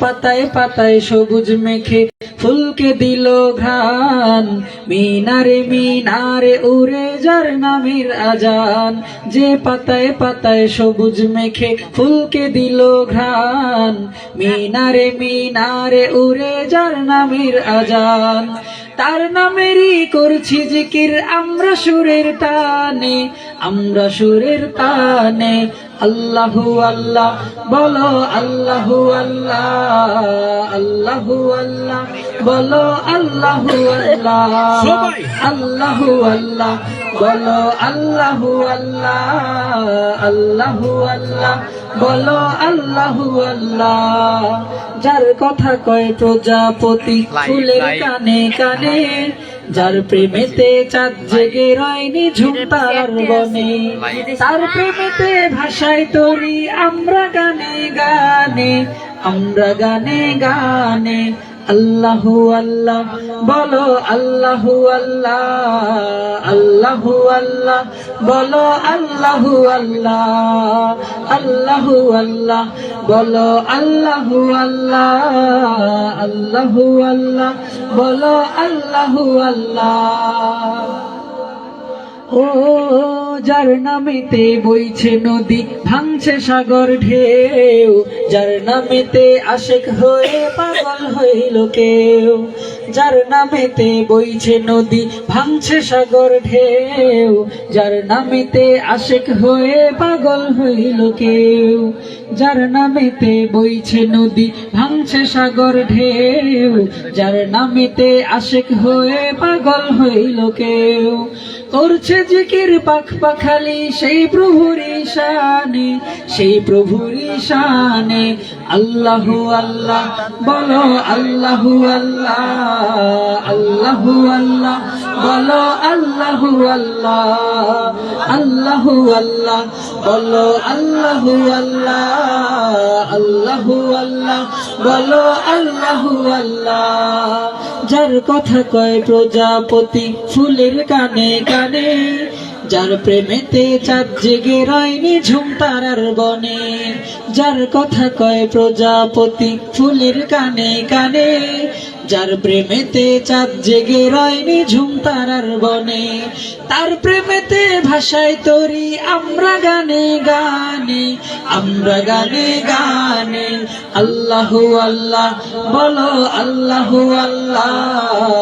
পাতায় পাতায় সবুজ মেখে ফুলকে দিল ঘ্রাণ। মিনারে মিনারে উড়ে যার নামের আজান। যে পাতায় পাতায় সবুজ মেখে ফুলকে দিল ঘ্রাণ। মিনারে মিনারে উড়ে যার নামের আজান। তার নামেরই করছি জিকির আমরা সুরের টানে আমরা সুরের টানে। আল্লাহু আল্লাহ বলো আল্লাহু আল্লাহ আল্লাহু আল্লাহ বলো আল্লাহু আল্লাহ আল্লাহু আল্লাহ বলো আল্লাহু আল্লাহ আল্লাহু আল্লাহ বলো আল্লাহু আল্লাহ যার কথা কয় প্রজাপতি ফুলের কানে কানে যার প্রেমেতে চাঁদ জেগে রয়নি ঝুমতার বনে। তার প্রেমেতে ভাষায় তরি আমরা গানে গানে আমরা গানে গানে। আল্লাহু আল্লাহ বলো আল্লাহু আল্লাহ আল্লাহু আল্লাহ বলো আল্লাহু আল্লাহ আল্লাহু আল্লাহ। বলো আল্লাহু আল্লাহ আল্লাহু আল্লাহ, বলো আল্লাহু আল্লাহ। ও যার নামেতে বইছে নদী, ভাঙছে সাগর ঢেউ, যার নামেতে আশেক হয়ে পাগল হইল কেউ যার নামেতে বইছে নদী, ভাঙছে সাগর ঢেউ। যার নামেতে আশেক হয়ে পাগল হইল কেউ। যার নামেতে বইছে নদী, ভাঙছে সাগর ঢেউ। যার নামেতে আশেক হয়ে পাগল হইল কেউ। করছে জিকির পাখ পাখালি, সেই প্রভুর শানে সেই প্রভুর শানে আল্লাহু আল্লাহ, বলো আল্লাহু আল্লাহ আল্লাহু আল্লাহ, বলো আল্লাহু আল্লাহ আল্লাহু আল্লাহ, বলো আল্লাহু আল্লাহ আল্লাহু আল্লাহ, বলো আল্লাহু আল্লাহ। যার কথা কয় প্রজাপতি, ফুলের কানে কানে। যার প্রেমেতে চাঁদ জেগে রয়নি ঝুমতারার বনে, যার কথা কয় প্রজাপতি ফুলের কানে কানে, যার প্রেমেতে চাঁদ জেগে রয়নি ঝুমতারার বনে, তার প্রেমেতে ভাষায় তরি আমরা গানে গানে, আমরা গানে গানে, আল্লাহু আল্লাহ, বলো আল্লাহু আল্লাহ।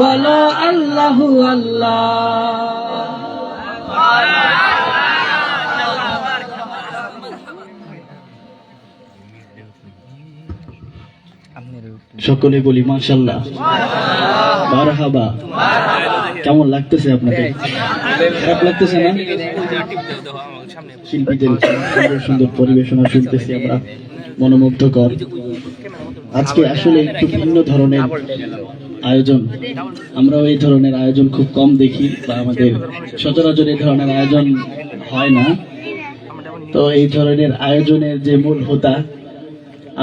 বলো আল্লাহু সকলে বলি মাশাল্লাহ মারহাবা। কেমন লাগতেছে আপনাদের? খারাপ লাগতেছে না? শিল্পীদের সুন্দর সুন্দর পরিবেশনা শুনতেছি আমরা, মনোমুগ্ধকর। আজকে আসলে একটু ভিন্ন ধরনের আয়োজন। আমরাও এই ধরনের আয়োজন খুব কম দেখি বা আমাদের সচরাচর এই ধরনের আয়োজন হয় না। তো এই ধরনের আয়োজনের যে মূল হোতা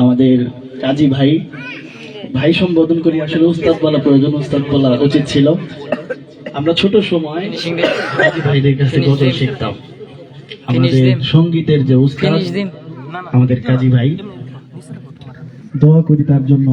আমাদের কাজী ভাই ভাই সম্বোধন করি। আসলে উস্তাদ বলা প্রয়োজন উস্তাদ বলা উচিত ছিল। আমরা ছোট সময় কাজী ভাইদের কাছে গজল শিখতাম। আমাদের সঙ্গীতের যে উস্তাদ আমাদের কাজী ভাই। দোয়া করি তার জন্য